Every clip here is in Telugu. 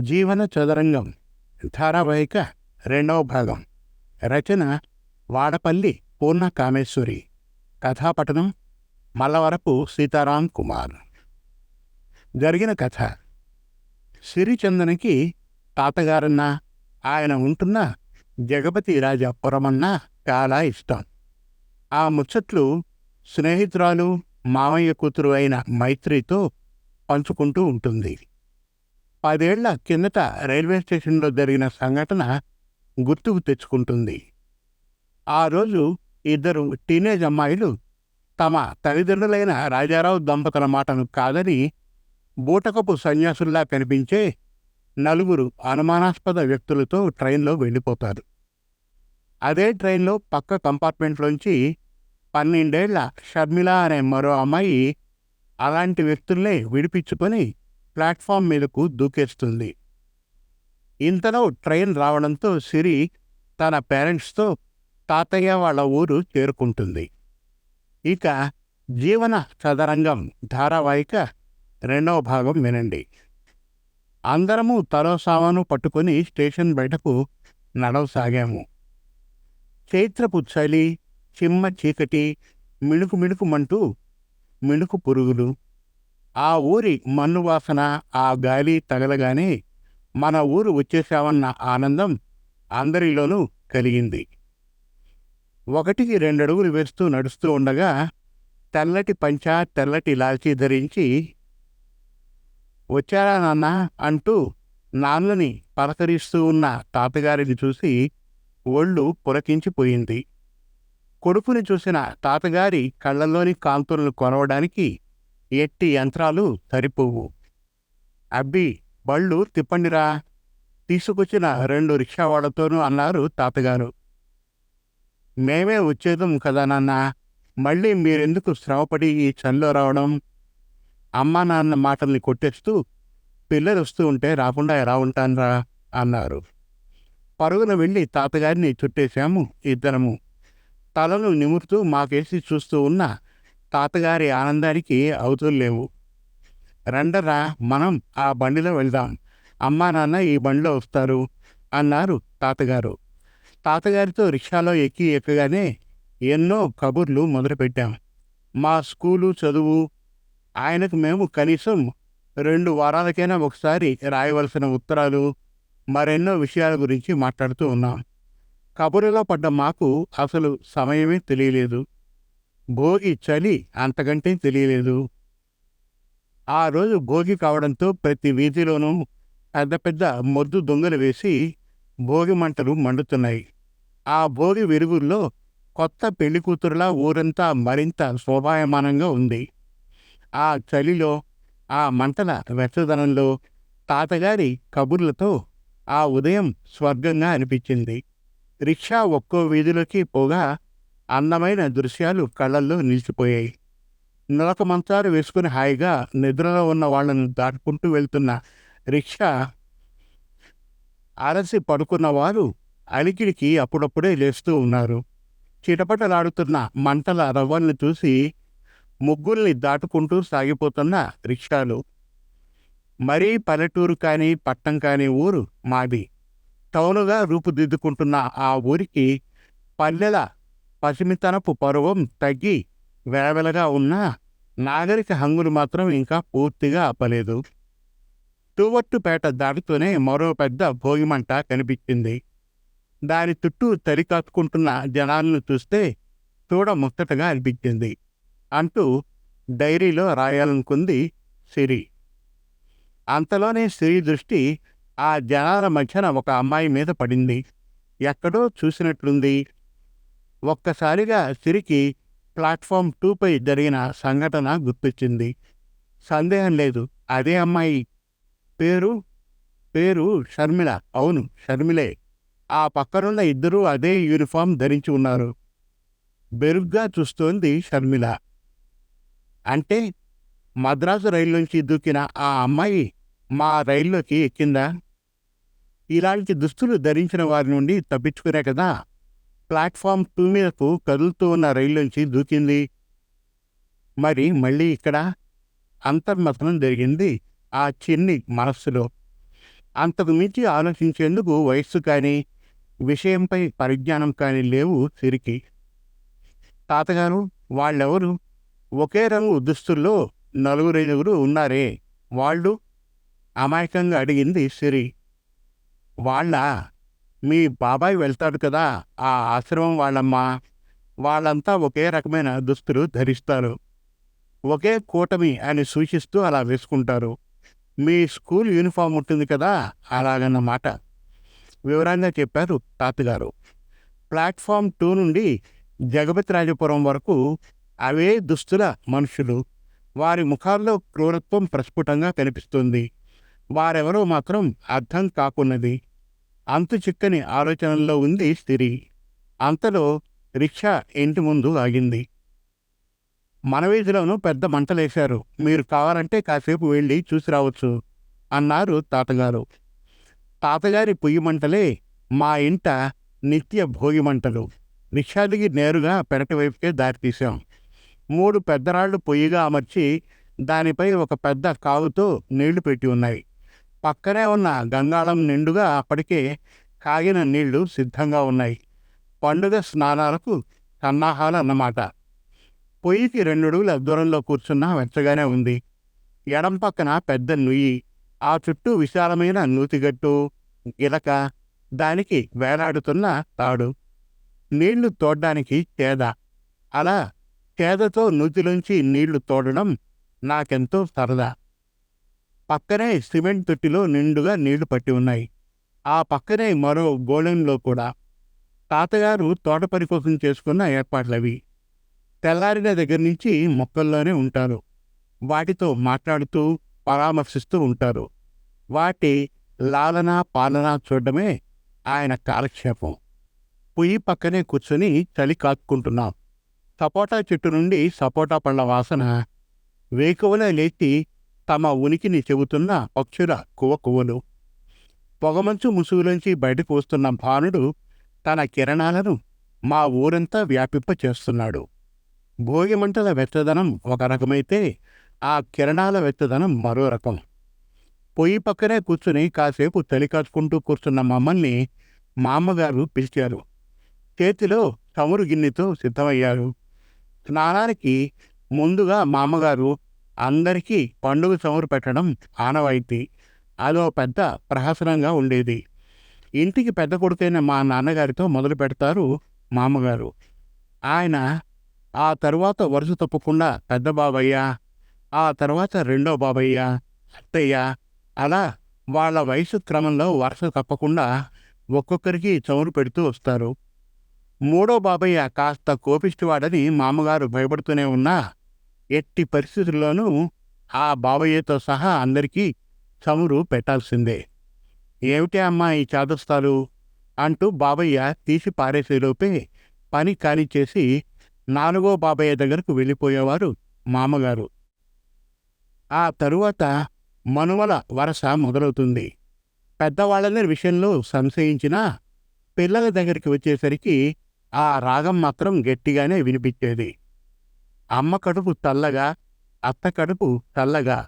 జీవన చదరంగం ధారావాహిక రెండవ భాగం. రచన వాడపల్లి పూర్ణ కామేశ్వరి కథాపఠనం మల్లవరపు సీతారాం కుమార్. జరిగిన కథ. సిరిచందనకి తాతగారన్న ఆయన ఉంటున్న జగపతి రాజపురమన్న చాలా ఇష్టం. ఆ ముచ్చట్లు స్నేహితురాలు మామయ్య కూతురు అయిన మైత్రితో పంచుకుంటూ ఉంటుంది. పదేళ్ళ కిందట రైల్వే స్టేషన్లో జరిగిన సంఘటన గుర్తుకు తెచ్చుకుంటుంది. ఆ రోజు ఇద్దరు టీనేజ్ అమ్మాయిలు తమ తల్లిదండ్రులైన రాజారావు దంపతుల మాటను కాదని బూటకపు సన్యాసుల్లా కనిపించే నలుగురు అనుమానాస్పద వ్యక్తులతో ట్రైన్లో వెళ్ళిపోతారు. అదే ట్రైన్లో పక్క కంపార్ట్మెంట్లోంచి పన్నెండేళ్ళ షర్మిల అనే మరో అమ్మాయి అలాంటి వ్యక్తుల్నే విడిపించుకొని ప్లాట్ఫామ్ మీదకు దూకేస్తుంది. ఇంతలో ట్రైన్ రావడంతో సిరి తన పేరెంట్స్తో తాతయ్య వాళ్ళ ఊరు చేరుకుంటుంది. ఇక జీవన చదరంగం ధారావాహిక రెండవ భాగం వినండి. అందరము తలో సామాను పట్టుకొని స్టేషన్ బయటకు నడవసాగాము. చైత్రపు చలి చిమ్మ చీకటి మిణుకు మిణుకుమంటూ మిణుకు పురుగులు ఆ ఊరి మన్ను వాసన ఆ గాలి తగలగానే మన ఊరు వచ్చేసామన్న ఆనందం అందరిలోనూ కలిగింది. ఒకటికి రెండడుగులు వేస్తూ నడుస్తూ ఉండగా తెల్లటి పంచ తెల్లటి లాల్చీ ధరించి వచ్చారా నాన్న? అంటూ నాన్నని పలకరిస్తూ ఉన్న తాతగారిని చూసి ఒళ్ళు పులకించిపోయింది. కొడుకుని చూసిన తాతగారి కళ్ళల్లోని కాంతులను కొనవడానికి ఎట్టి యంత్రాలు సరిపోవు. అబ్బి బళ్ళు తిప్పండిరా. తీసుకొచ్చిన రెండు రిక్షావాళ్ళతోనూ అన్నారు తాతగారు. మేమే వచ్చేదాం కదా నాన్న. మళ్ళీ మీరెందుకు శ్రమపడి ఈ చనిలో రావడం? అమ్మా నాన్న మాటల్ని కొట్టేస్తూ పిల్లలు వస్తూ ఉంటే రాకుండా ఎలా ఉంటానరా అన్నారు. పరుగున వెళ్ళి తాతగారిని చుట్టేశాము ఇద్దరము. తలను నిమురుతూ మాకేసి చూస్తూ ఉన్న తాతగారి ఆనందానికి అవుతులేవు రండరా మనం ఆ బండిలో వెళ్దాం. అమ్మా నాన్న ఈ బండిలో వస్తారు అన్నారు తాతగారు. తాతగారితో రిక్షాలో ఎక్కి ఎక్కగానే ఎన్నో కబుర్లు మొదలుపెట్టాం. మా స్కూలు చదువు ఆయనకు మేము కనీసం రెండు వారాలకైనా ఒకసారి రాయవలసిన ఉత్తరాలు మరెన్నో విషయాల గురించి మాట్లాడుతూ ఉన్నాం. కబురులో పడ్డ మాకు అసలు సమయమే తెలియలేదు. భోగి చలి అంతకంటే తెలియలేదు. ఆ రోజు భోగి కావడంతో ప్రతి వీధిలోనూ పెద్ద పెద్ద మొద్దు దొంగలు వేసి భోగి మంటలు మండుతున్నాయి. ఆ భోగి వెలుగుల్లో కొత్త పెళ్ళి కూతురులా ఊరంతా మరింత శోభాయమానంగా ఉంది. ఆ చలిలో ఆ మంటల వెచ్చదనంలో తాతగారి కబుర్లతో ఆ ఉదయం స్వర్గంగా అనిపించింది. రిక్షా ఒక్కో వీధిలోకి పోగా అందమైన దృశ్యాలు కళ్ళల్లో నిలిచిపోయాయి. నలక మంచాలు వేసుకుని హాయిగా నిద్రలో ఉన్న వాళ్ళని దాటుకుంటూ వెళ్తున్న రిక్షా అలసి పడుకున్న వారు అలికిడికి అప్పుడప్పుడే లేస్తూ ఉన్నారు. చిటపటలాడుతున్న మంటల రవ్వల్ని చూసి ముగ్గుల్ని దాటుకుంటూ సాగిపోతున్న రిక్షాలు. మరీ పల్లెటూరు కానీ పట్టం కానీ ఊరు మాది. టౌనుగా రూపుదిద్దుకుంటున్న ఆ ఊరికి పల్లెల పసిమితనపు పరువం తగ్గి వెలవెలగా ఉన్న నాగరిక హంగులు మాత్రం ఇంకా పూర్తిగా అప్పలేదు తూవట్టుపేట దాటుతూనే మరో పెద్ద భోగిమంట కనిపించింది. దాని చుట్టూ తరి కాచుకుంటున్న జనాలను చూస్తే చూడ ముచ్చటగా అనిపించింది. అంటూ డైరీలో రాయాలనుకుంది సిరి. అంతలోనే సిరి దృష్టి ఆ జనాల మధ్యన ఒక అమ్మాయి మీద పడింది. ఎక్కడో చూసినట్లుంది. ఒక్కసారిగా సిరికి ప్లాట్ఫామ్ టూపై జరిగిన సంఘటన గుర్తొచ్చింది. సందేహం లేదు. అదే అమ్మాయి పేరు? పేరు షర్మిల. అవును షర్మిలే. ఆ పక్కనున్న ఇద్దరూ అదే యూనిఫామ్ ధరించి ఉన్నారు. బెరుగ్గా చూస్తోంది షర్మిల. అంటే మద్రాసు రైలు నుంచి దూకిన ఆ అమ్మాయి మా రైల్లోకి ఎక్కిందా? ఇలాంటి దుస్తులు ధరించిన వారి నుండి తప్పించుకునే కదా? ప్లాట్ఫామ్ టూ మీదకు కదులుతూ ఉన్న రైల్లోంచి దూకింది. మరి మళ్ళీ ఇక్కడ అంతర్మథనం జరిగింది ఆ చిన్ని మనస్సులో. అంతకు మించి ఆలోచించేందుకు వయస్సు కానీ విషయంపై పరిజ్ఞానం కానీ లేవు సిరికి. తాతగారు వాళ్ళెవరు? ఒకే రంగు దుస్తుల్లో నలుగురైదుగురు ఉన్నారే. వాళ్ళు? అమాయకంగా అడిగింది సిరి. వాళ్ళ? మీ బాబాయ్ వెళ్తాడు కదా ఆ ఆశ్రమం వాళ్ళమ్మా వాళ్ళంతా ఒకే రకమైన దుస్తులు ధరిస్తారు. ఒకే కూటమి అని సూచిస్తూ అలా వేసుకుంటారు. మీ స్కూల్ యూనిఫామ్ ఉంటుంది కదా అలాగన్నమాట. వివరంగా చెప్పారు తాతగారు. ప్లాట్ఫామ్ టూ నుండి జగపతిరాజపురం వరకు అవే దుస్తుల మనుషులు. వారి ముఖాల్లో క్రూరత్వం ప్రస్ఫుటంగా కనిపిస్తుంది. వారెవరో మాత్రం అర్థం కాకున్నది. అంతు చిక్కని ఆలోచనల్లో ఉంది స్త్రీ. అంతలో రిక్షా ఇంటి ముందు ఆగింది. మన వీధిలోనూ పెద్ద మంటలేశారు. మీరు కావాలంటే కాసేపు వెళ్ళి చూసి రావచ్చు అన్నారు తాతగారు. తాతగారి పొయ్యి మంటలే మా ఇంట నిత్య భోగి మంటలు. రిక్షా దిగి నేరుగా పెరటి వైపుకే దారితీశాం మూడు పెద్దరాళ్ళు పొయ్యిగా అమర్చి దానిపై ఒక పెద్ద కావుతో నీళ్ళు పెట్టి ఉన్నాయి. పక్కనే ఉన్న గంగాళం నిండుగా అప్పటికే కాగిన నీళ్ళు సిద్ధంగా ఉన్నాయి. పండుగ స్నానాలకు సన్నాహాలు అన్నమాట పొయ్యికి రెండడుగుల దూరంలో కూర్చున్నా వెచ్చగానే ఉంది. ఎడం పక్కన పెద్ద నుయ్యి ఆ చుట్టూ విశాలమైన నూతిగట్టు గిలక దానికి వేలాడుతున్న తాడు. నీళ్ళు తోడడానికి చేద అలా చేదతో నూతిలోంచి నీళ్ళు తోడడం నాకెంతో సరదా. పక్కనే సిమెంట్ తొట్టిలో నిండుగా నీళ్ళు పట్టి ఉన్నాయి. ఆ పక్కనే మరో గోళంలో కూడా తాతగారు తోట పని కోసం చేసుకున్న ఏర్పాట్లవి. తెల్లారిన దగ్గర నుంచి మొక్కల్లోనే ఉంటారు. వాటితో మాట్లాడుతూ పరామర్శిస్తూ ఉంటారు. వాటి లాలన పాలన చూడడమే ఆయన కాలక్షేపం. పొయ్యి పక్కనే కూర్చొని చలి కాక్కుంటున్నాం సపోటా చెట్టు నుండి సపోటా పళ్ళ వాసన వేకువలే లేచి తమ ఉనికిని చెబుతున్న పక్షుల కువకువలు పొగమంచు ముసుగులోంచి బయటకు వస్తున్న భానుడు తన కిరణాలను మా ఊరంతా వ్యాపింప చేస్తున్నాడు భోగిమంటల వెచ్చదనం ఒక రకమైతే ఆ కిరణాల వెచ్చదనం మరో రకం. పొయ్యి పక్కనే కూర్చుని కాసేపు తలికాచుకుంటూ కూర్చున్న మమ్మల్ని మా అమ్మగారు పిలిచారు. చేతిలో చమురు గిన్నెతో సిద్ధమయ్యారు. స్నానానికి ముందుగా మా అమ్మగారు అందరికీ పండుగ చమురు పెట్టడం ఆనవాయితీ. అదో పెద్ద ప్రహసనంగా ఉండేది. ఇంటికి పెద్ద కొడుకైన మా నాన్నగారితో మొదలు పెడతారు మామగారు. ఆయన ఆ తర్వాత వరుస తప్పకుండా పెద్ద బాబయ్య ఆ తర్వాత రెండో బాబయ్య అత్తయ్య అలా వాళ్ళ వయసు క్రమంలో వరుస తప్పకుండా ఒక్కొక్కరికి చమురు పెడుతూ వస్తారు. మూడో బాబయ్య కాస్త కోపిష్టివాడని మామగారు భయపడుతూనే ఉన్నా ఎట్టి పరిస్థితుల్లోనూ ఆ బాబయ్యతో సహా అందరికీ చమురు పెట్టాల్సిందే. ఏమిటి అమ్మా ఈ చాదస్తాలు? అంటూ బాబయ్య తీసి పారేసేలోపే పని కానిచ్చేసి నాలుగో బాబయ్య దగ్గరకు వెళ్ళిపోయేవారు మామగారు. ఆ తరువాత మనుమల వరస మొదలవుతుంది. పెద్దవాళ్ళందరి విషయంలో సంశయించినా పిల్లల దగ్గరికి వచ్చేసరికి ఆ రాగం మాత్రం గట్టిగానే వినిపించేది. అమ్మ కడుపు తల్లగా అత్త కడుపు తల్లగా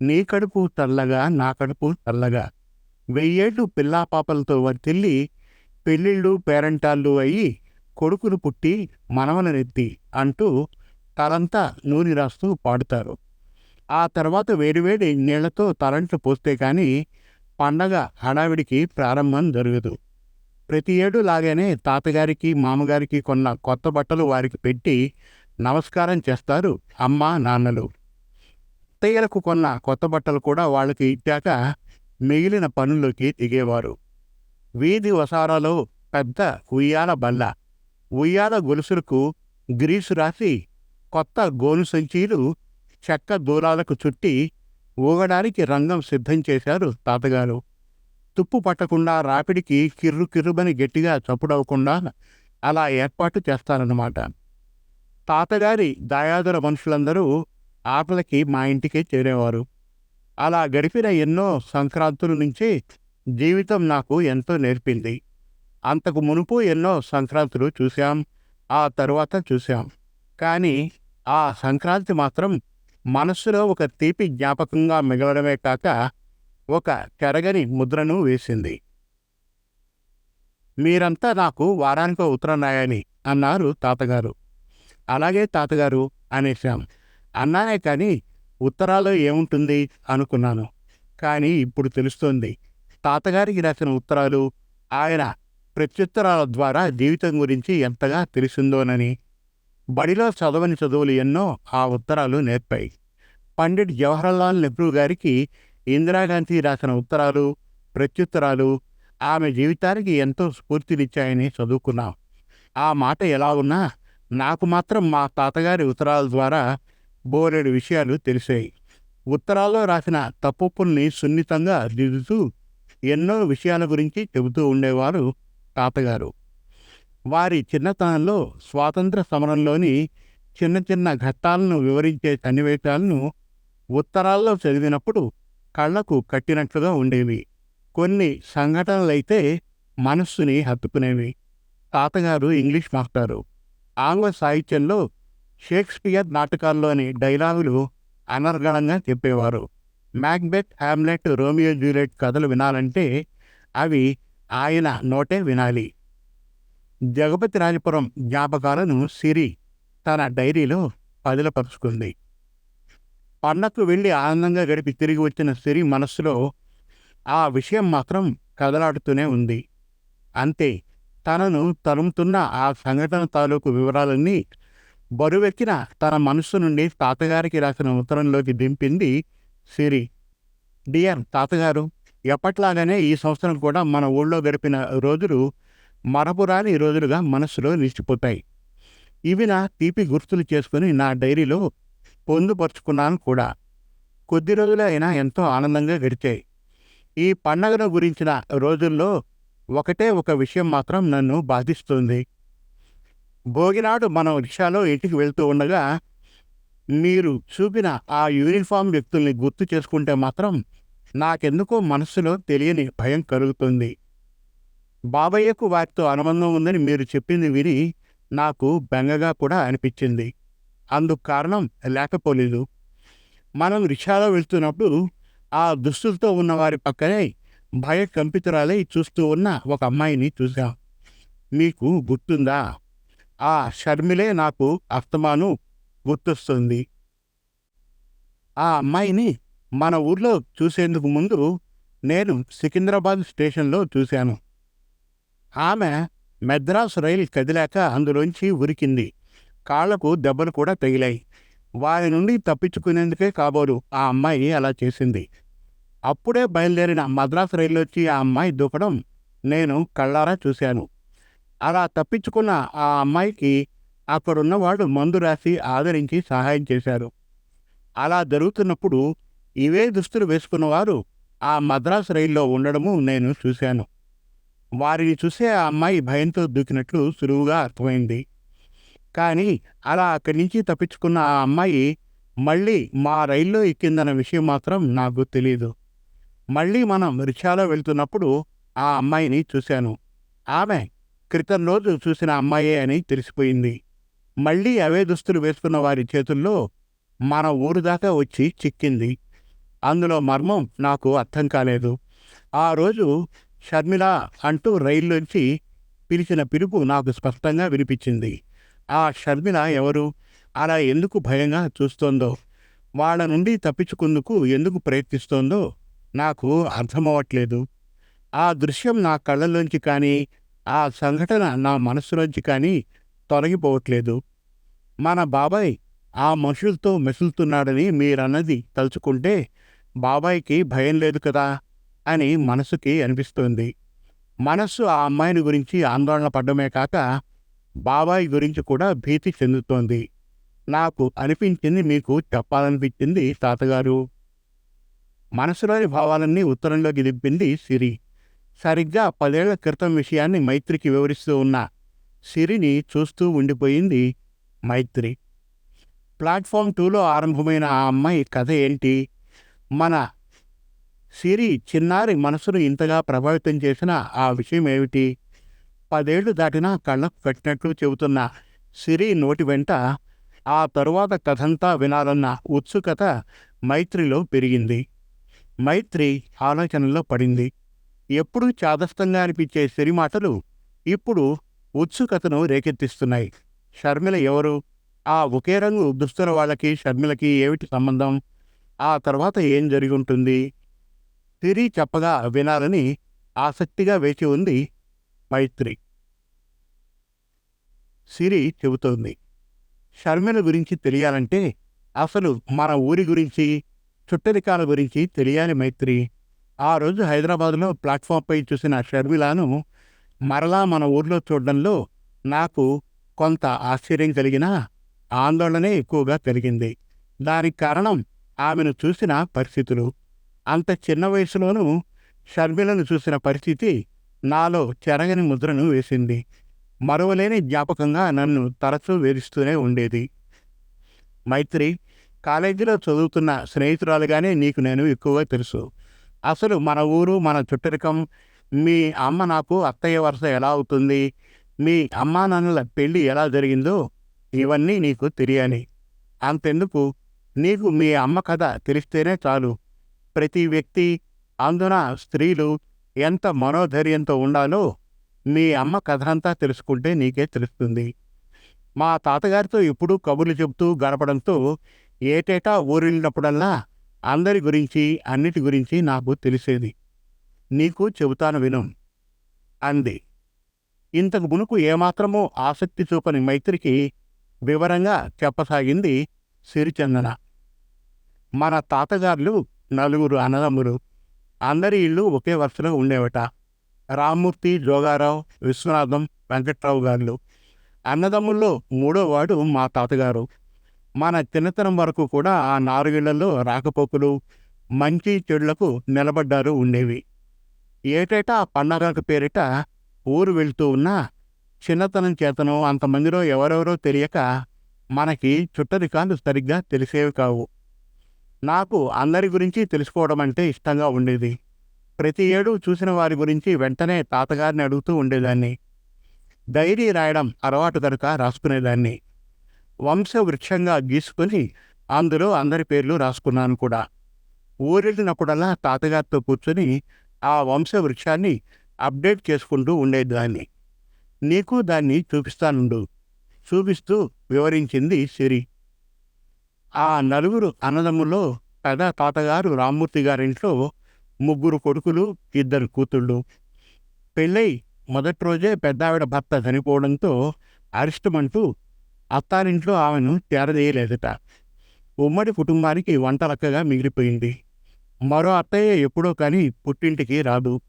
నీ కడుపు తల్లగా నా కడుపు తల్లగా. వెయ్యేళ్ళు పిల్లా పాపలతో వర్తిల్లి పెళ్ళిళ్ళు పేరంటాళ్ళు అయ్యి కొడుకులు పుట్టి మనవలనెత్తి అంటూ తలంతా నూనె రాస్తూ పాడుతారు. ఆ తర్వాత వేడివేడి నీళ్ళతో తలంట్లు పోస్తే కానీ పండగ హడావిడికి ప్రారంభం జరగదు. ప్రతి ఏడు లాగానే తాతగారికి మామగారికి కొన్న కొత్త బట్టలు వారికి పెట్టి నమస్కారం చేస్తారు అమ్మ నాన్నలు. అత్తయ్యలకు కొన్న కొత్త బట్టలు కూడా వాళ్ళకి ఇచ్చాక మిగిలిన పనుల్లోకి దిగేవారు. వీధి వసారాలో పెద్ద ఉయ్యాల బల్ల ఉయ్యాల గొలుసులకు గ్రీసు రాసి కొత్త గోను సంచీలు చెక్క దూరాలకు చుట్టి ఊగడానికి రంగం సిద్ధం చేశారు తాతగారు. తుప్పు పట్టకుండా రాపిడికి కిర్రు కిర్రుమని గట్టిగా చప్పుడవకుండా అలా ఏర్పాటు చేస్తారన్నమాట. తాతగారి దయాదర మనుషులందరూ ఆకలికి మా ఇంటికే చేరేవారు. అలా గడిపిన ఎన్నో సంక్రాంతుల నుంచి జీవితం నాకు ఎంతో నేర్పింది. అంతకు మునుపు ఎన్నో సంక్రాంతులు చూశాం ఆ తరువాత చూశాం. కానీ ఆ సంక్రాంతి మాత్రం మనస్సులో ఒక తీపి జ్ఞాపకంగా మిగలడమే కాక ఒక చెరగని ముద్రను వేసింది. మీరంతా నాకు వారానికి ఉత్తరం రాయని అన్నారు తాతగారు. అలాగే తాతగారు అనేశాం. అన్నానే కానీ ఉత్తరాల్లో ఏముంటుంది అనుకున్నాను. కానీ ఇప్పుడు తెలుస్తోంది. తాతగారికి రాసిన ఉత్తరాలు ఆయన ప్రత్యుత్తరాల ద్వారా జీవితం గురించి ఎంతగా తెలిసిందోనని బడిలో చదవని చదువులు ఎన్నో ఆ ఉత్తరాలు నేర్పాయి. పండిట్ జవహర్లాల్ నెహ్రూ గారికి ఇందిరాగాంధీ రాసిన ఉత్తరాలు ప్రత్యుత్తరాలు ఆమె జీవితానికి ఎంతో స్ఫూర్తినిచ్చాయని చదువుకున్నాం. ఆ మాట ఎలా ఉన్నా నాకు మాత్రం మా తాతగారి ఉత్తరాల ద్వారా బోలెడు విషయాలు తెలిసాయి. ఉత్తరాల్లో రాసిన తప్పుల్ని సున్నితంగా దిద్దుతూ ఎన్నో విషయాల గురించి చెబుతూ ఉండేవారు తాతగారు. వారి చిన్నతనంలో స్వాతంత్ర సమరంలోని చిన్న చిన్న ఘట్టాలను వివరించే సన్నివేశాలను ఉత్తరాల్లో చదివినప్పుడు కళ్ళకు కట్టినట్లుగా ఉండేవి. కొన్ని సంఘటనలైతే మనస్సుని హత్తుకునేవి. తాతగారు ఇంగ్లీష్ మాస్టారు. ఆంగ్ల సాహిత్యంలో షేక్స్పియర్ నాటకాల్లోని డైలాగులు అనర్గళంగా చెప్పేవారు. మ్యాక్బెత్ హ్యామ్లెట్ రోమియో జూలియట్ కథలు వినాలంటే అవి ఆయన నోటే వినాలి. జగపతి రాజపురం జ్ఞాపకాలను సిరి తన డైరీలో పదిలపరుచుకుంది. పన్నకు వెళ్ళి ఆనందంగా గడిపి తిరిగి వచ్చిన సిరి మనస్సులో ఆ విషయం మాత్రం కదలాడుతూనే ఉంది. అంతే తనను తరుముతున్న ఆ సంఘటన తాలూకు వివరాలన్నీ బరువెక్కిన తన మనస్సు నుండి తాతగారికి రాసిన ఉత్తరంలోకి దింపింది సిరి. డియర్ తాతగారు ఎప్పట్లాగానే ఈ సంవత్సరం కూడా మన ఊళ్ళో గడిపిన రోజులు మరపురాని రోజులుగా మనస్సులో నిలిచిపోతాయి. ఇవి నా తీపి గుర్తులు చేసుకుని నా డైరీలో పొందుపరుచుకున్నాను కూడా. కొద్ది రోజులైనా ఎంతో ఆనందంగా గడిచాయి. ఈ పండగను గురించిన రోజుల్లో ఒకటే ఒక విషయం మాత్రం నన్ను బాధిస్తుంది. భోగినాడు మనం రిక్షాలో ఇంటికి వెళ్తూ ఉండగా మీరు చూపిన ఆ యూనిఫామ్ వ్యక్తుల్ని గుర్తు చేసుకుంటే మాత్రం నాకెందుకో మనస్సులో తెలియని భయం కలుగుతుంది. బాబయ్యకు వారితో అనుబంధం ఉందని మీరు చెప్పింది విని నాకు బెంగగా కూడా అనిపించింది. అందుకు కారణం లేకపోలేదు. మనం రిక్షాలో వెళ్తున్నప్పుడు ఆ దుస్తులతో ఉన్న వారి పక్కనే భయ కంపితురాలై చూస్తూ ఉన్న ఒక అమ్మాయిని చూశాం. మీకు గుర్తుందా? ఆ షర్మిలే నాకు అస్తమాను గుర్తొస్తుంది. ఆ అమ్మాయిని మన ఊర్లో చూసేందుకు ముందు నేను సికింద్రాబాద్ స్టేషన్లో చూశాను. ఆమె మెద్రాస్ రైలు కదిలాక అందులోంచి ఉరికింది. కాళ్ళకు దెబ్బలు కూడా తగిలాయి. వారి నుండి తప్పించుకునేందుకే కాబోలు ఆ అమ్మాయి అలా చేసింది. అప్పుడే బయలుదేరిన మద్రాసు రైల్లోకి ఆ అమ్మాయి దూకడం నేను కళ్ళారా చూశాను. అలా తప్పించుకున్న ఆ అమ్మాయికి అక్కడున్నవాడు మందు రాసి ఆదరించి సహాయం చేశారు. అలా జరుగుతున్నప్పుడు ఇవే దుస్తులు వేసుకున్నవారు ఆ మద్రాసు రైల్లో ఉండడము నేను చూశాను. వారిని చూసే ఆ అమ్మాయి భయంతో దూకినట్లు సులువుగా అర్థమైంది. కానీ అలా అక్కడి నుంచి తప్పించుకున్న ఆ అమ్మాయి మళ్ళీ మా రైల్లో ఎక్కిందన్న విషయం మాత్రం నాకు తెలియదు మళ్ళీ మనం రిక్షాలో వెళ్తున్నప్పుడు ఆ అమ్మాయిని చూశాను. ఆమె క్రితం రోజు చూసిన అమ్మాయే అని తెలిసిపోయింది. మళ్ళీ అవే దుస్తులు వేసుకున్న వారి చేతుల్లో మన ఊరు దాకా వచ్చి చిక్కింది. అందులో మర్మం నాకు అర్థం కాలేదు. ఆ రోజు షర్మిల అంటూ రైల్లోంచి పిలిచిన పిలుపు నాకు స్పష్టంగా వినిపించింది. ఆ షర్మిల ఎవరు? అలా ఎందుకు భయంగా చూస్తోందో? వాళ్ళ నుండి తప్పించుకుందుకు ఎందుకు ప్రయత్నిస్తోందో నాకు అర్థమవ్వట్లేదు. ఆ దృశ్యం నా కళ్ళలోంచి కానీ ఆ సంఘటన నా మనస్సులోంచి కానీ తొలగిపోవట్లేదు. మన బాబాయ్ ఆ మనుషులతో మెసులుతున్నాడని మీరన్నది తలుచుకుంటే బాబాయ్కి భయం లేదు కదా అని మనసుకి అనిపిస్తోంది. మనస్సు ఆ అమ్మాయిని గురించి ఆందోళన పడమే కాక బాబాయ్ గురించి కూడా భీతి చెందుతోంది. నాకు అనిపించింది మీకు చెప్పాలనిపించింది తాతగారు. మనసులోని భావాలన్నీ ఉత్తరంలోకి దింపింది సిరి. సరిగ్గా పదేళ్ళ క్రితం విషయాన్ని మైత్రికి వివరిస్తూ ఉన్న సిరిని చూస్తూ ఉండిపోయింది మైత్రి. ప్లాట్ఫామ్ టూలో ఆరంభమైన ఆ అమ్మాయి కథ ఏంటి? మన సిరి చిన్నారి మనసును ఇంతగా ప్రభావితం చేసిన ఆ విషయం ఏమిటి? పదేళ్ళు దాటినా కళ్ళకు కట్టినట్లు చెబుతున్న సిరి నోటి వెంట ఆ తరువాత కథంతా వినాలన్న ఉత్సుకత మైత్రిలో పెరిగింది. మైత్రి ఆలోచనలో పడింది. ఎప్పుడూ చాదస్తంగా అనిపించే సిరి మాటలు ఇప్పుడు ఉత్సుకతను రేకెత్తిస్తున్నాయి. షర్మిల ఎవరు? ఆ ఒకే రంగు దుస్తుల వాళ్ళకి షర్మిలకి ఏమిటి సంబంధం? ఆ తర్వాత ఏం జరిగి ఉంటుంది సిరి చెప్పగా వినాలని ఆసక్తిగా వేచి ఉంది మైత్రి. సిరి చెబుతోంది. షర్మిల గురించి తెలియాలంటే అసలు మన ఊరి గురించి చుట్టరికాల గురించి తెలియాలి మైత్రి. ఆ రోజు హైదరాబాద్లో ప్లాట్ఫామ్పై చూసిన షర్మిలాను మరలా మన ఊర్లో చూడడంలో నాకు కొంత ఆశ్చర్యం కలిగినా ఆందోళనే ఎక్కువగా కలిగింది. దానికి కారణం ఆమెను చూసిన పరిస్థితులు. అంత చిన్న వయసులోనూ షర్మిలను చూసిన పరిస్థితి నాలో చెరగని ముద్రను వేసింది. మరువలేని జ్ఞాపకంగా నన్ను తరచూ వేధిస్తూనే ఉండేది. మైత్రి కాలేజీలో చదువుతున్న స్నేహితురాలుగానే నీకు నేను ఎక్కువగా తెలుసు. అసలు మన ఊరు మన చుట్టరికం మీ అమ్మ నాకు అత్తయ్య వరుస ఎలా అవుతుంది? మీ అమ్మా నాన్నల పెళ్ళి ఎలా జరిగిందో ఇవన్నీ నీకు తెలియాలి. అంతెందుకు? నీకు మీ అమ్మ కథ తెలిస్తేనే చాలు. ప్రతి వ్యక్తి అందున స్త్రీలు ఎంత మనోధైర్యంతో ఉండాలో మీ అమ్మ కథ అంతా తెలుసుకుంటే నీకే తెలుస్తుంది. మా తాతగారితో ఎప్పుడూ కబుర్లు చెబుతూ గడపడంతో ఏటేటా ఊరెళ్ళినప్పుడల్లా అందరి గురించి అన్నిటి గురించి నాకు తెలిసేది. నీకు చెబుతాను విను అంది. ఇంతకు మునుపు ఏమాత్రమూ ఆసక్తి చూపని మైత్రికి వివరంగా చెప్పసాగింది సిరిచందన. మన తాతగారులు నలుగురు అన్నదమ్ములు అందరి ఇళ్ళు ఒకే వరుసలో ఉండేవట. రామ్మూర్తి జోగారావు విశ్వనాథం వెంకట్రావు గారు అన్నదమ్ముల్లో మూడోవాడు మా తాతగారు. మన చిన్నతనం వరకు కూడా ఆ నాలుగేళ్ళలో రాకపోకలు మంచి చెడులకు నిలబడ్డారు ఉండేవి. ఏటేటా ఆ పండగలకు పేరిట ఊరు వెళ్తూ ఉన్నా చిన్నతనం చేతనో అంతమందిలో ఎవరెవరో తెలియక మనకి చుట్టరికాలు సరిగ్గా తెలిసేవి కావు. నాకు అందరి గురించి తెలుసుకోవడం అంటే ఇష్టంగా ఉండేది. ప్రతి ఏడు చూసిన వారి గురించి వెంటనే తాతగారిని అడుగుతూ ఉండేదాన్ని. డైరీ రాయడం అలవాటు కనుక రాసుకునేదాన్ని. వంశవృక్షంగా గీసుకొని అందులో అందరి పేర్లు రాసుకున్నాను కూడా. ఊరెళ్ళినప్పుడల్లా తాతగారితో కూర్చొని ఆ వంశవృక్షాన్ని అప్డేట్ చేసుకుంటూ ఉండేదాన్ని. నీకు దాన్ని చూపిస్తానుండు. చూపిస్తూ వివరించింది సిరి. ఆ నలుగురు అన్నదమ్ముల్లో పెద్ద తాతగారు రామ్మూర్తి గారింట్లో ముగ్గురు కొడుకులు ఇద్దరు కూతుళ్ళు. పెళ్ళై మొదటి రోజే పెద్దావిడ భర్త చనిపోవడంతో అరిష్టమంటూ అత్తారింట్లో ఆమెను తేరదేయలేదట ఉమ్మడి కుటుంబానికి వంటలక్కగా మిగిలిపోయింది. మరో అత్తయ్య ఎప్పుడో కానీ పుట్టింటికి రాదు.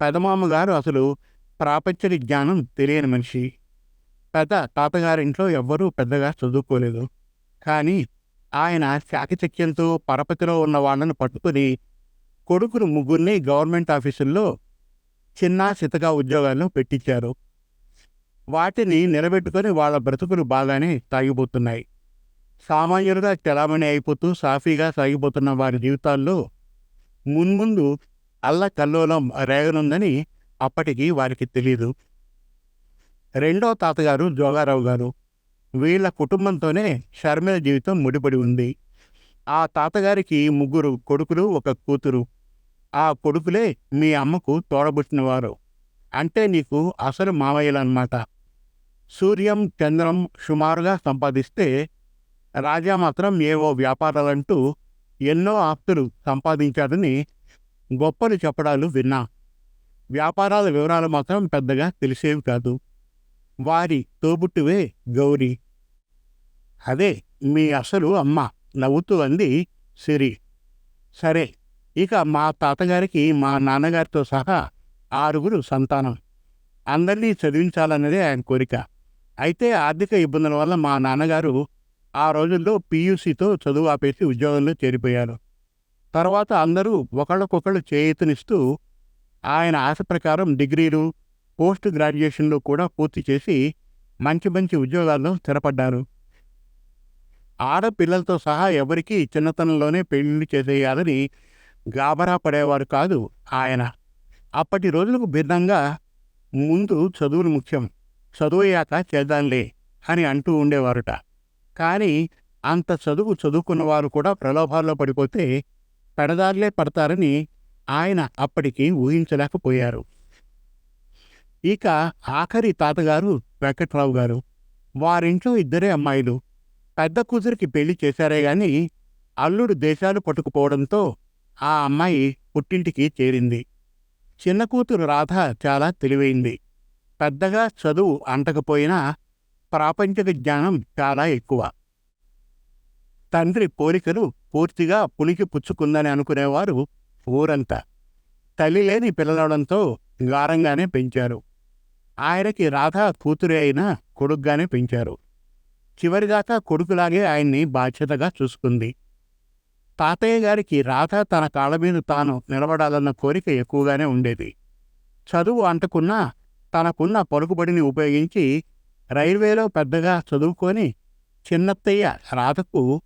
పెదమామగారు అసలు ప్రాపంచక జ్ఞానం తెలియని మనిషి. పెద్ద తాతగారింట్లో ఎవ్వరూ పెద్దగా చదువుకోలేదు. కానీ ఆయన శాఖచక్యంతో పరపతిలో ఉన్న వాళ్ళను పట్టుకుని కొడుకులు ముగ్గురిని గవర్నమెంట్ ఆఫీసుల్లో చిన్న చితగా ఉద్యోగాలను పెట్టించారు. వాటిని నిలబెట్టుకొని వాళ్ళ బ్రతుకులు బాగానే సాగిపోతున్నాయి. సామాన్యులుగా చలామణి అయిపోతూ సాఫీగా సాగిపోతున్న వారి జీవితాల్లో మున్ముందు అల్ల కల్లోలం రేగనుందని అప్పటికి వారికి తెలియదు రెండో తాతగారు జోగారావు గారు వీళ్ళ కుటుంబంతోనే షర్మిల జీవితం ముడిపడి ఉంది. ఆ తాతగారికి ముగ్గురు కొడుకులు ఒక కూతురు. ఆ కొడుకులే మీ అమ్మకు తోడబుట్టినవారు. అంటే నీకు అసలు మావయ్యలన్నమాట సూర్యం చంద్రం సుమారుగా సంపాదిస్తే రాజా మాత్రం ఏవో వ్యాపారాలంటూ ఎన్నో ఆప్తులు సంపాదించాడని గొప్పలు చెప్పడాలు విన్నా. వ్యాపారాల వివరాలు మాత్రం పెద్దగా తెలిసేవి కాదు. వారి తోబుట్టువే గౌరీ. అదే మీ అసలు అమ్మ నవ్వుతూ అంది సిరి. సరే ఇక మా తాతగారికి మా నాన్నగారితో సహా ఆరుగురు సంతానం. అందరినీ చదివించాలన్నదే ఆయన కోరిక. అయితే ఆర్థిక ఇబ్బందుల వల్ల మా నాన్నగారు ఆ రోజుల్లో పీయూసీతో చదువు ఆపేసి ఉద్యోగంలో చేరిపోయారు. తర్వాత అందరూ ఒకళ్ళకొకళ్ళు చేయూతనిస్తూ ఆయన ఆశ ప్రకారం డిగ్రీలు పోస్ట్ గ్రాడ్యుయేషన్లు కూడా పూర్తి చేసి మంచి మంచి ఉద్యోగాల్లో స్థిరపడ్డారు. ఆడపిల్లలతో సహా ఎవరికీ చిన్నతనంలోనే పెళ్ళి చేసేయాలని గాబరా పడేవారు కాదు ఆయన. అప్పటి రోజులకు భిన్నంగా ముందు చదువులు ముఖ్యం. చదువయ్యాక చేద్దాంలే అని అంటూ ఉండేవారుట. కానీ అంత చదువు చదువుకున్నవారు కూడా ప్రలోభాల్లో పడిపోతే పెడదారులే పడతారని ఆయన అప్పటికి ఊహించలేకపోయారు. ఇక ఆఖరి తాతగారు వెంకట్రావు గారు వారింట్లో ఇద్దరే అమ్మాయిలు పెద్ద కూతురికి పెళ్ళి చేశారే గాని అల్లుడు దేశాలు పట్టుకుపోవడంతో ఆ అమ్మాయి పుట్టింటికి చేరింది. చిన్న కూతురు రాధ చాలా తెలివైంది. పెద్దగా చదువు అంటకపోయినా ప్రాపంచిక జ్ఞానం చాలా ఎక్కువ. తండ్రి కోరికలు పూర్తిగా పులికి పుచ్చుకుందని అనుకునేవారు ఊరంతా. తల్లి లేని పిల్లలవడంతో గారంగానే పెంచారు. ఆయనకి రాధ కూతురే అయినా కొడుగ్గానే పెంచారు. చివరిదాకా కొడుకులాగే ఆయన్ని బాధ్యతగా చూసుకుంది. తాతయ్య గారికి రాధ తన కాళ్ళ మీద తాను నిలబడాలన్న కోరిక ఎక్కువగానే ఉండేది. చదువు అంటకున్నా తనకున్న పలుకుబడిని ఉపయోగించి రైల్వేలో పెద్దగా చదువుకొని చిన్నత్తయ్య రాధకు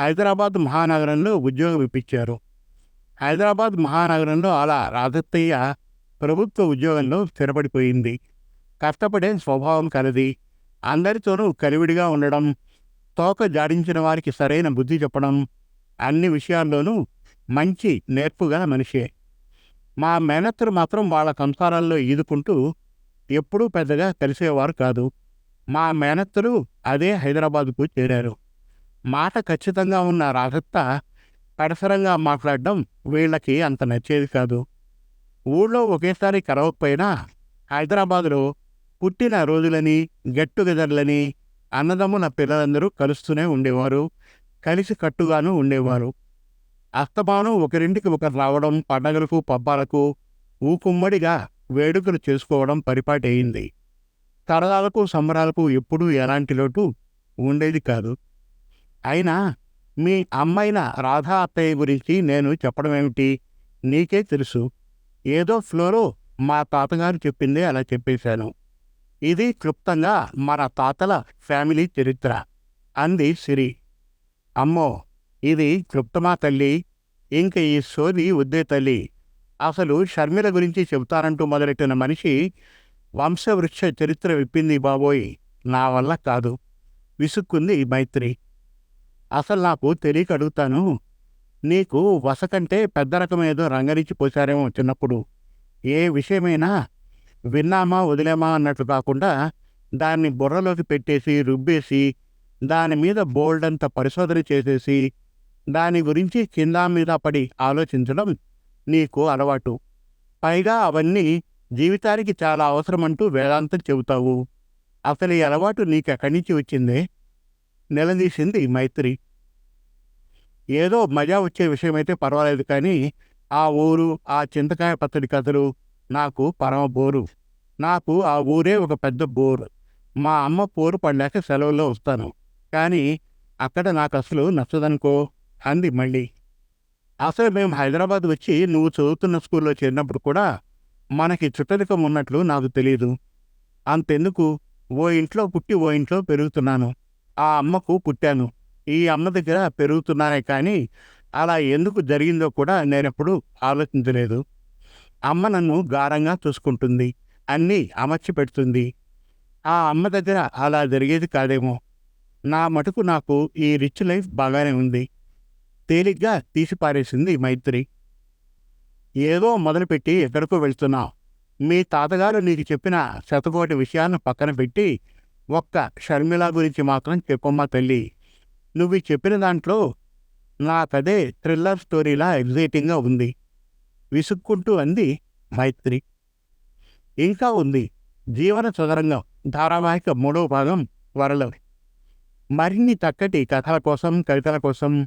హైదరాబాద్ మహానగరంలో ఉద్యోగం ఇప్పించారు. హైదరాబాద్ మహానగరంలో అలా రాధత్తయ్య ప్రభుత్వ ఉద్యోగంలో స్థిరపడిపోయింది. కష్టపడే స్వభావం కలది. అందరితోనూ కలివిడిగా ఉండడం తోక జాడించిన వారికి సరైన బుద్ధి చెప్పడం అన్ని విషయాల్లోనూ మంచి నేర్పుగల మనిషే. మా మేనత్తలు మాత్రం వాళ్ళ సంసారాల్లో ఈదుకుంటూ ఎప్పుడూ పెద్దగా కలిసేవారు కాదు. మా మేనత్తలు అదే హైదరాబాదుకు చేరారు. మాట ఖచ్చితంగా ఉన్న రాధత్త కడసరంగా మాట్లాడడం వీళ్ళకి అంత నచ్చేది కాదు. ఊళ్ళో ఒకేసారి కరవకపోయినా హైదరాబాదులో పుట్టిన రోజులని గెట్ టుగెదర్లని అన్నదమ్ముల పిల్లలందరూ కలుస్తూనే ఉండేవారు. కలిసి కట్టుగాను ఉండేవారు. అస్తమానం ఒకరింటికి ఒకరు రావడం పండగలకు పబ్బాలకు ఊకుమ్మడిగా వేడుకలు చేసుకోవడం పరిపాటి అయింది సరదాలకు సంబరాలకు ఎప్పుడూ ఎలాంటి లోటు ఉండేది కాదు. అయినా మీ అమ్మైన రాధా అత్తయ్య గురించి నేను చెప్పడం ఏమిటి నీకే తెలుసు. ఏదో ఫ్లోలో మా తాతగారు చెప్పిందే అలా చెప్పేశాను. ఇది క్లుప్తంగా మన తాతల ఫ్యామిలీ చరిత్ర. అంది సిరి. అమ్మో! ఇది క్లుప్తమా తల్లి? ఇంక ఈ సోది వద్దే తల్లి. అసలు షర్మిల గురించి చెబుతానంటూ మొదలెట్టిన మనిషి వంశవృక్ష చరిత్ర విప్పింది బాబోయ్. నా వల్ల కాదు. విసుక్కుంది మైత్రి. అసలు నాకు తెలియక అడుగుతాను. నీకు వసకంటే పెద్ద రకమేదో ఏదో రంగరించి పోశారేమో చిన్నప్పుడు. ఏ విషయమైనా విన్నామా వదిలేమా అన్నట్లు కాకుండా దాన్ని బుర్రలోకి పెట్టేసి రుబ్బేసి దాని మీద బోల్డంత పరిశోధన చేసేసి దాని గురించి కింద మీద పడి ఆలోచించడం నీకు అలవాటు. పైగా అవన్నీ జీవితానికి చాలా అవసరమంటూ వేదాంతం చెబుతావు. అసలు ఈ అలవాటు నీకెక్కడి నుంచి వచ్చిందే? నిలదీసింది మైత్రి. ఏదో మజా వచ్చే విషయమైతే పర్వాలేదు కానీ ఆ ఊరు ఆ చింతకాయ పచ్చడి కథలు నాకు పరమ బోరు. నాకు ఆ ఊరే ఒక పెద్ద బోరు. మా అమ్మ పోరు పడలేక సెలవుల్లో వస్తాను. కానీ అక్కడ నాకు అసలు నచ్చదనుకో అంది మళ్ళీ. అసలు మేము హైదరాబాద్ వచ్చి నువ్వు చదువుతున్న స్కూల్లో చేరినప్పుడు కూడా మనకి చుట్టరికం ఉన్నట్లు నాకు తెలియదు అంతెందుకు? ఓ ఇంట్లో పుట్టి ఓ ఇంట్లో పెరుగుతున్నాను. ఆ అమ్మకు పుట్టాను. ఈ అమ్మ దగ్గర పెరుగుతున్నానే కానీ అలా ఎందుకు జరిగిందో కూడా నేనెప్పుడు ఆలోచించలేదు. అమ్మ నన్ను గారంగా చూసుకుంటుంది. అన్నీ అమర్చి పెడుతుంది ఆ అమ్మ దగ్గర అలా జరిగేది కాదేమో. నా మటుకు నాకు ఈ రిచ్ లైఫ్ బాగానే ఉంది. తేలిగ్గా తీసిపారేసింది మైత్రి. ఏదో మొదలుపెట్టి ఎక్కడికో వెళ్తున్నావు మీ తాతగారు నీకు చెప్పిన శతకోటి విషయాలను పక్కన పెట్టి ఒక్క షర్మిల గురించి మాత్రం చెప్పమ్మా తల్లి. నువ్వు చెప్పిన దాంట్లో నాకదే థ్రిల్లర్ స్టోరీలా ఎగ్జైటింగ్గా ఉంది విసుక్కుంటూ అంది మైత్రి. ఇంకా ఉంది. జీవన చదరంగం ధారావాహిక మూడవ భాగం వరలవి మరిన్ని చక్కటి కథల కోసం కవితల కోసం